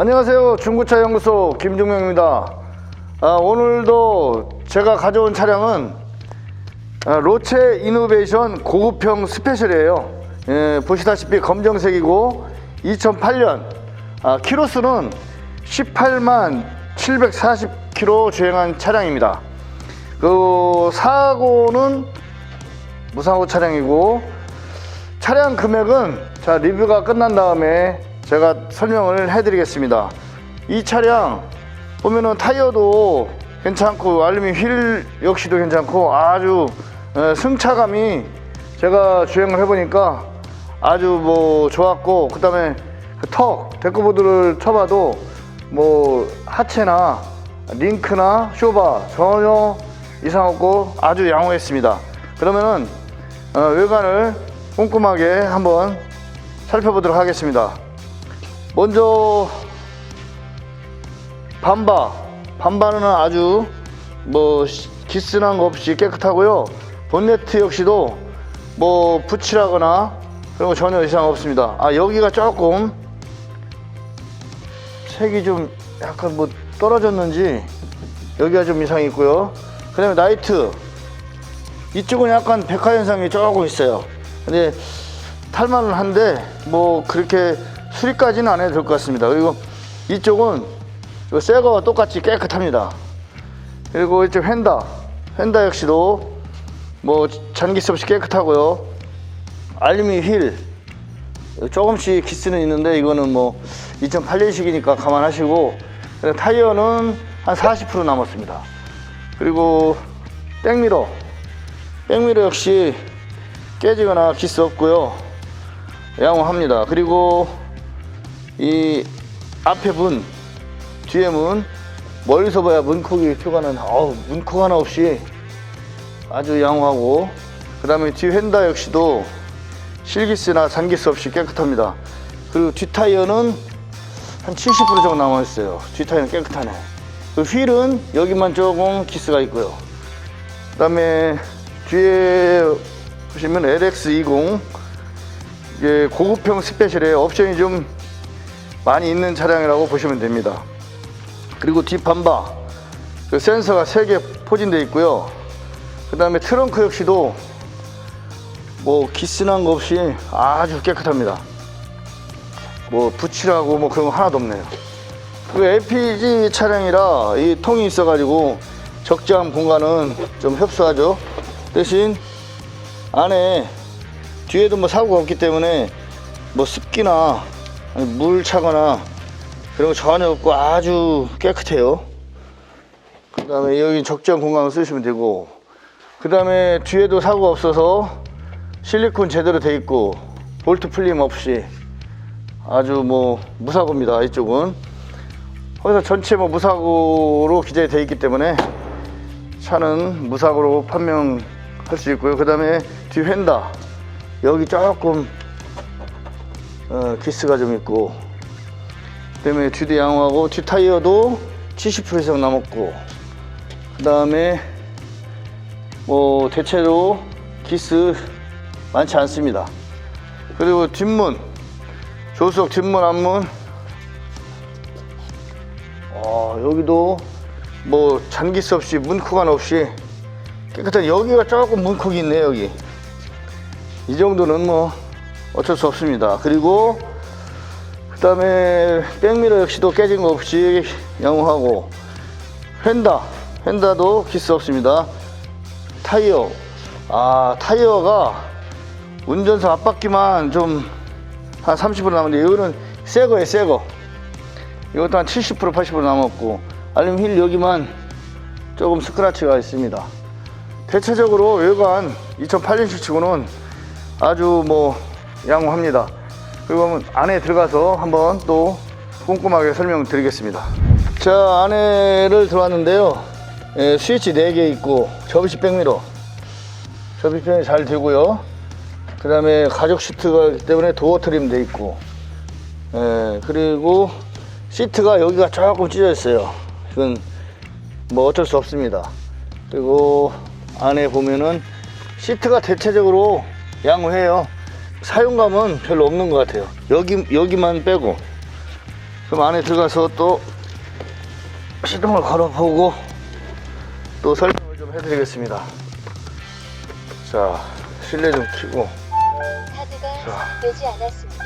안녕하세요. 중고차 연구소 김중명입니다. 아, 오늘도 제가 가져온 차량은 아, 로체 이노베이션 고급형 스페셜이에요. 예, 보시다시피 검정색이고 2008년 아, 키로수는 18만 740km 주행한 차량입니다. 그 사고는 무사고 차량이고 차량 금액은 자 리뷰가 끝난 다음에 제가 설명을 해드리겠습니다. 이 차량 보면은 타이어도 괜찮고 알루미늄 휠 역시도 괜찮고 아주 에, 승차감이 제가 주행을 해보니까 아주 뭐 좋았고 그 다음에 턱 데크보드를 쳐봐도 뭐 하체나 링크나 쇼바 전혀 이상 없고 아주 양호했습니다. 그러면은 어, 외관을 꼼꼼하게 한번 살펴보도록 하겠습니다. 먼저 반바 반바는 아주 뭐 시- 기스난 거 없이 깨끗하고요. 본네트 역시도 뭐 붙이라거나 그런 거 전혀 이상 없습니다. 아 여기가 조금 색이 좀 약간 뭐 떨어졌는지 여기가 좀 이상이 있고요. 그 다음에 나이트 이쪽은 약간 백화 현상이 조금 있어요. 근데 탈만은 한데 뭐 그렇게 수리까지는 안 해도 될 것 같습니다. 그리고 이쪽은 새 거와 똑같이 깨끗합니다. 그리고 이쪽 휀다 휀다 역시도 뭐 잔기스 없이 깨끗하고요. 알루미늄 휠 조금씩 기스는 있는데 이거는 뭐 2008년식이니까 감안하시고 타이어는 한 40% 남았습니다. 그리고 백미러 백미러 역시 깨지거나 기스 없고요 양호합니다 그리고 이 앞에 문 뒤에 문 멀리서 봐야 문콕이 표가는 어우 문콕 하나 없이 아주 양호하고 그 다음에 뒤 휀다 역시도 실기스나 잔기스 없이 깨끗합니다. 그리고 뒤 타이어는 한 70% 정도 남아있어요. 뒤 타이어는 깨끗하네. 그 휠은 여기만 조금 기스가 있고요. 그 다음에 뒤에 보시면 LX20 이게 고급형 스페셜에 옵션이 좀 많이 있는 차량이라고 보시면 됩니다. 그리고 뒷 반바 그 센서가 3개 포진되어 있고요. 그 다음에 트렁크 역시도 뭐 기스난 거 없이 아주 깨끗합니다. 뭐 붙이라고 뭐 그런 거 하나도 없네요. 그 LPG 차량이라 이 통이 있어가지고 적재함 공간은 좀 협소하죠. 대신 안에 뒤에도 뭐 사고가 없기 때문에 뭐 습기나 물 차거나 그런 거 전혀 없고 아주 깨끗해요. 그 다음에 여기 적재함 공간을 쓰시면 되고 그 다음에 뒤에도 사고가 없어서 실리콘 제대로 돼 있고 볼트 풀림 없이 아주 뭐 무사고입니다 이쪽은 거기서 전체 뭐 무사고로 기재되어 있기 때문에 차는 무사고로 판명할 수 있고요. 그 다음에 뒤 휀다 여기 조금 어, 기스가 좀 있고 그 다음에 뒤도 양호하고 뒤 타이어도 70% 이상 남았고 그 다음에 뭐 대체로 기스 많지 않습니다. 그리고 뒷문 조수석 뒷문 앞문 어, 여기도 뭐 잔기스 없이 문콕안 없이 깨끗한 여기가 조금 문콕이 있네 여기 이 정도는 뭐 어쩔 수 없습니다. 그리고 그 다음에 백미러 역시도 깨진 거 없이 양호하고 휀다 휀다도 기스 없습니다. 타이어. 아 타이어가 운전석 앞바퀴만 좀 한 30% 남았는데 이거는 새 거예요 새거. 이것도 한 70% 80% 남았고 알루미늄 휠 여기만 조금 스크라치가 있습니다. 대체적으로 외관 2008년식 치고는 아주 뭐 양호합니다. 그리고 안에 들어가서 한번 또 꼼꼼하게 설명드리겠습니다. 자 안에를 들어왔는데요. 예, 스위치 4개 있고 접이식 백미러. 접이식이 잘 되고요. 그 다음에 가죽 시트가 있기 때문에 도어 트림 돼 있고. 예, 그리고 시트가 여기가 조금 찢어 있어요. 이건 뭐 어쩔 수 없습니다. 그리고 안에 보면은 시트가 대체적으로 양호해요 사용감은 별로 없는 것 같아요 여기 여기만 빼고 그럼 안에 들어가서 또 시동을 걸어보고 또 설명을 좀 해드리겠습니다. 자, 실내 좀 켜고. 카드가 삽입되지 않았습니다.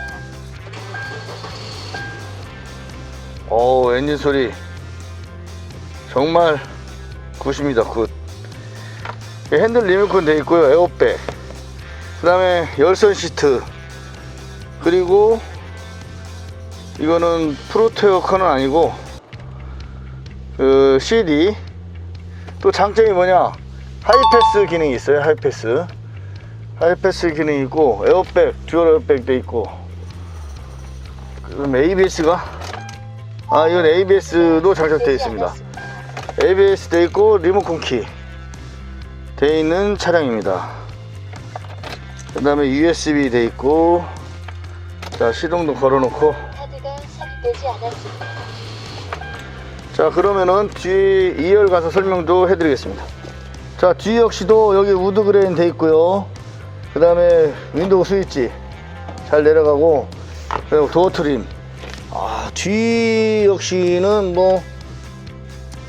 어우, 엔진 소리. 정말 굿입니다, 굿. 이 핸들 리모컨 돼 있고요, 에어백. 그 다음에 열선 시트. 그리고 이거는 프로테어커는 아니고 그 CD. 또 장점이 뭐냐? 하이패스 기능이 있어요, 하이패스. 하이패스 기능이 있고, 에어백, 듀얼 에어백 돼 있고. 그럼 ABS가? 아, 이건 ABS도 장착되어 있습니다. ABS 돼 있고 리모컨 키돼 있는 차량입니다. 그 다음에 USB 돼 있고 자 시동도 걸어놓고. 자 그러면은 뒤 2열 가서 설명도 해드리겠습니다. 자 뒤 역시도 여기 우드 그레인 돼 있고요. 그 다음에 윈도우 스위치 잘 내려가고 그리고 도어 트림 아, 뒤 역시는 뭐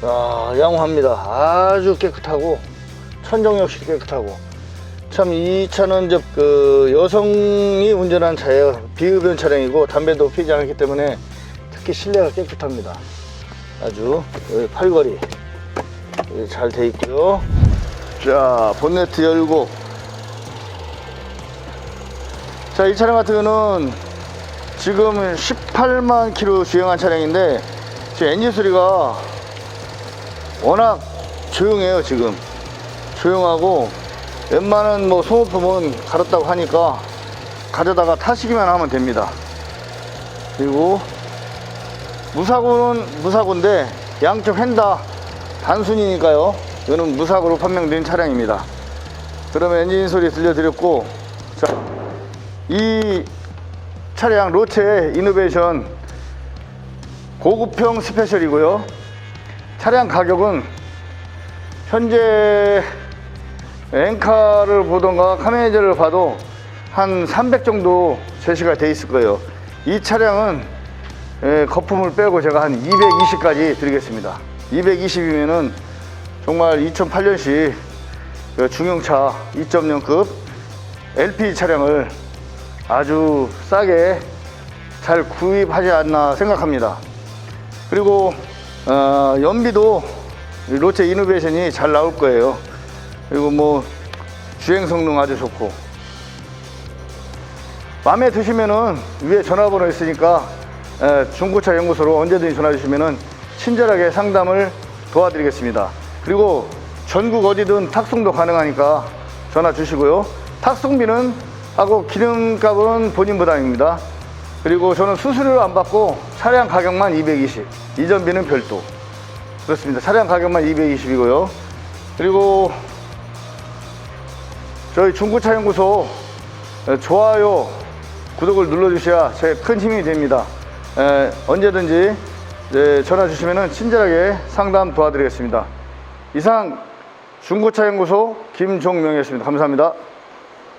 아, 양호합니다. 아주 깨끗하고 천정 역시 깨끗하고 참 이 차는 이제 그 여성이 운전한 차예요. 비흡연 차량이고 담배도 피지 않기 때문에 특히 실내가 깨끗합니다. 아주 여기 팔걸이 잘 돼 있고요. 자 본네트 열고 자 이 차량 같은 경우는 지금 18만 킬로 주행한 차량인데 지금 엔진 소리가 워낙 조용해요 지금 조용하고 웬만한 뭐 소모품은 갈았다고 하니까 가져다가 타시기만 하면 됩니다. 그리고 무사고는 무사고인데 양쪽 휀다 단순이니까요. 이거는 무사고로 판명된 차량입니다. 그러면 엔진 소리 들려드렸고 자 이 차량 로체 이노베이션 고급형 스페셜이고요. 차량 가격은 현재 엔카를 보던가 카메이저를 봐도 한 300 정도 제시가 돼 있을 거예요. 이 차량은 예, 거품을 빼고 제가 한 220까지 드리겠습니다. 220이면은 정말 2008년식 그 중형차 2.0급 LP 차량을 아주 싸게 잘 구입하지 않나 생각합니다. 그리고 어, 연비도 이 롯데 이노베이션이 잘 나올 거예요. 그리고 뭐 주행 성능 아주 좋고 마음에 드시면은 위에 전화번호 있으니까 에, 중고차 연구소로 언제든지 전화 주시면은 친절하게 상담을 도와드리겠습니다. 그리고 전국 어디든 탁송도 가능하니까 전화 주시고요. 탁송비는 하고 기름값은 본인 부담입니다. 그리고 저는 수수료 안 받고 차량 가격만 220, 이전비는 별도. 그렇습니다. 차량 가격만 220이고요. 그리고 저희 중고차 연구소 에, 좋아요, 구독을 눌러주셔야 제 큰 힘이 됩니다. 에, 언제든지 에, 전화 주시면 친절하게 상담 도와드리겠습니다. 이상 중고차 연구소 김종명이었습니다. 감사합니다.